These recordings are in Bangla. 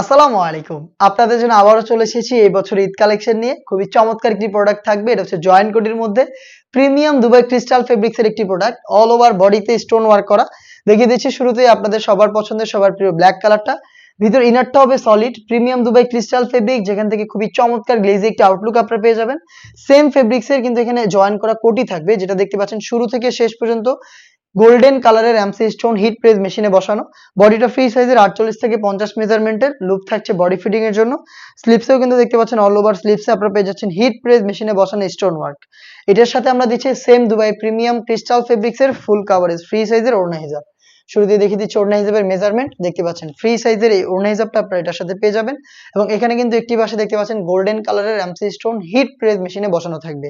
আসসালামু আলাইকুম। আপনাদের জন্য আবারও চলে এসেছি এই বছর ঈদ কালেকশন নিয়ে। খুবই চমৎকার একটি প্রোডাক্ট থাকবে। এটা হচ্ছে জয়েন্ট কোটির মধ্যে। প্রিমিয়াম দুবাই ক্রিস্টাল ফেব্রিক্স এর একটি প্রোডাক্ট অল ওভার বডিতে স্টোন ওয়ার্ক করা। দেখিয়ে দিচ্ছি শুরুতেই আপনাদের সবার পছন্দের, সবার প্রিয় ব্ল্যাক কালারটা ভিতর ইনারটা হবে solid premium Dubai crystal fabric, যেখান থেকে খুবই চমৎকার গ্লেজি একটি আউটলুক আপনারা পেয়ে যাবেন। সেম ফেব্রিক্স এর কিন্তু এখানে জয়েন করা কোটি থাকবে, যেটা দেখতে পাচ্ছেন শুরু থেকে শেষ পর্যন্ত। গোল্ডেন কালারের এমসি স্টোন হিট প্রেস মেশিনে বসানো। বডিটা ফ্রি সাইজের আটচল্লিশ থেকে পঞ্চাশ মেজারমেন্টের লুপ থাকছে বডি ফিটিং এর জন্য। স্লিপসেও কিন্তু দেখতে পাচ্ছেন অল ওভার স্লিপসে আপনারা পেয়ে যাচ্ছেন হিট প্রেস মেশিনে বসানো স্টোন ওয়ার্ক এটার সাথে আমরা দিচ্ছি same Dubai premium crystal fabrics এর ফুল কাভারেজ ফ্রি সাইজের ওড়না শুরুতে দেখিয়ে দিচ্ছি ওড়না হিজাবের মেজারমেন্ট দেখতে পাচ্ছেন ফ্রি সাইজের এই ওড়না হিজাবটা আপনারা এটার সাথে পেয়ে যাবেন। এবং এখানে কিন্তু একটি পাশে দেখতে পাচ্ছেন গোল্ডেন কালারের এমসি স্টোন হিট প্রেস মেশিনে বসানো থাকবে।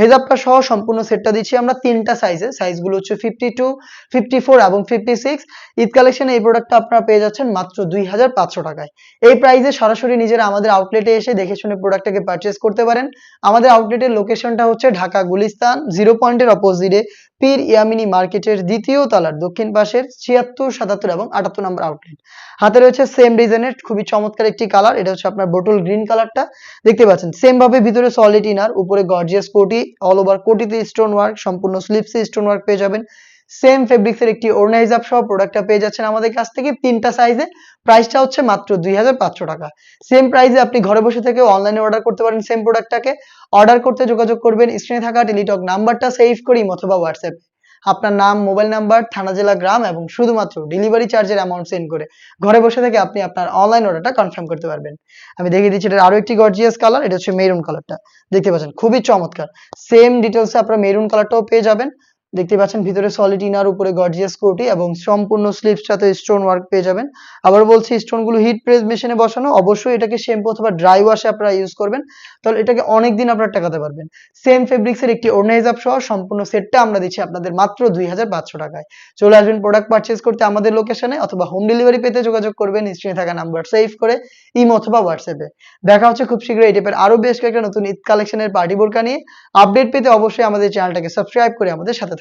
হেজাবটা সহ সম্পূর্ণ সেটটা দিচ্ছি আমরা তিনটা সাইজে সাইজগুলো হচ্ছে ফিফটি টু ফিফটি ফোর এবং ফিফটি সিক্স ঈদ কালেকশনে এই প্রোডাক্টটা আপনারা পেয়ে যাচ্ছেন মাত্র দুই হাজার পাঁচশো টাকায়। এই প্রাইসে সরাসরি নিজেরা আমাদের আউটলেটে এসে দেখে শুনে প্রোডাক্টটাকে পারচেস করতে পারেন। আমাদের আউটলেটের লোকেশনটা হচ্ছে ঢাকা, গুলিস্তান জিরো পয়েন্টের অপোজিটে পীর ইয়ামিনী মার্কেটের দ্বিতীয় তলার দক্ষিণ পাশের ছিয়াত্তর, সাতাত্তর এবং আটাত্তর নম্বর আউটলেট হাতে রয়েছে সেম ডিজাইনের খুবই চমৎকার একটি কালার এটা হচ্ছে আপনার বোটল গ্রিন কালারটা দেখতে পাচ্ছেন সেম ভাবে ভিতরে সলিড ইনার উপরে গর্জিয়াস কোটি অল ওভার কোটিতে স্টোন ওয়ার্ক সম্পূর্ণ স্লিপসে স্টোন ওয়ার্ক পেয়ে যাবেন। সেম ফেব্রিক্স এর একটি ওড়না হিসাব সহ প্রোডাক্টটা পেয়ে যাচ্ছেন আমাদের কাছ থেকে। তিনটা সাইজে প্রাইসটা হচ্ছে মাত্র দুই হাজার পাঁচশো টাকা। সেম প্রাইসে আপনি ঘরে বসে থেকে অনলাইনে অর্ডার করতে পারেন সেম প্রোডাক্টটাকে অর্ডার করতে যোগাযোগ করবেন স্ক্রিনে থাকা টেলিটক নাম্বারটা সেভ করি অথবা হোয়াটসঅ্যাপ আপনার নাম মোবাইল নাম্বার থানা, জেলা, গ্রাম এবং শুধুমাত্র ডেলিভারি চার্জের অ্যামাউন্ট সেন্ড করে ঘরে বসে থেকে আপনি আপনার অনলাইন অর্ডারটা কনফার্ম করতে পারবেন। আমি দেখিয়ে দিচ্ছি এটার আরও একটি গর্জিয়াস কালার এটা হচ্ছে মেরুন কালারটা দেখতে পাচ্ছেন, খুবই চমৎকার। সেম ডিটেলসে আপনারা মেরুন কালারটাও পেয়ে যাবেন। দেখতে পাচ্ছেন, ভিতরে সলিড ইনার উপরে গর্জিয়াস কোটি এবং সম্পূর্ণ স্লিপস সাথে স্টোন ওয়ার্ক পেয়ে যাবেন। আবার বলছি স্টোনগুলো হিট প্রেস মেশিনে বসানো, অবশ্যই এটাকে শ্যাম্পু অথবা ড্রাই ওয়াশে আপনারা ইউজ করবেন, তাহলে এটাকে অনেক দিন আপনারা টাকাতে পারবেন। সেম ফেব্রিক্স এর একটি হিসাব সহ সম্পূর্ণ সেটটা আমরা দিচ্ছি আপনাদের মাত্র দুই হাজার পাঁচশো টাকায়। চলে আসবেন প্রোডাক্ট পারচেজ করতে আমাদের লোকেশনে অথবা হোম ডেলিভারি পেতে যোগাযোগ করবেন, স্ক্রিনে থাকা নাম্বার সেভ করে ইমো অথবা হোয়াটসঅ্যাপে দেখা হচ্ছে খুব শীঘ্রই এই টাইপের আরও বেশ কয়েকটা নতুন ঈদ কালেকশনের পার্টি বোরকা নিয়ে। আপডেট পেতে অবশ্যই আমাদের চ্যানেলটাকে সাবস্ক্রাইব করে আমাদের সাথে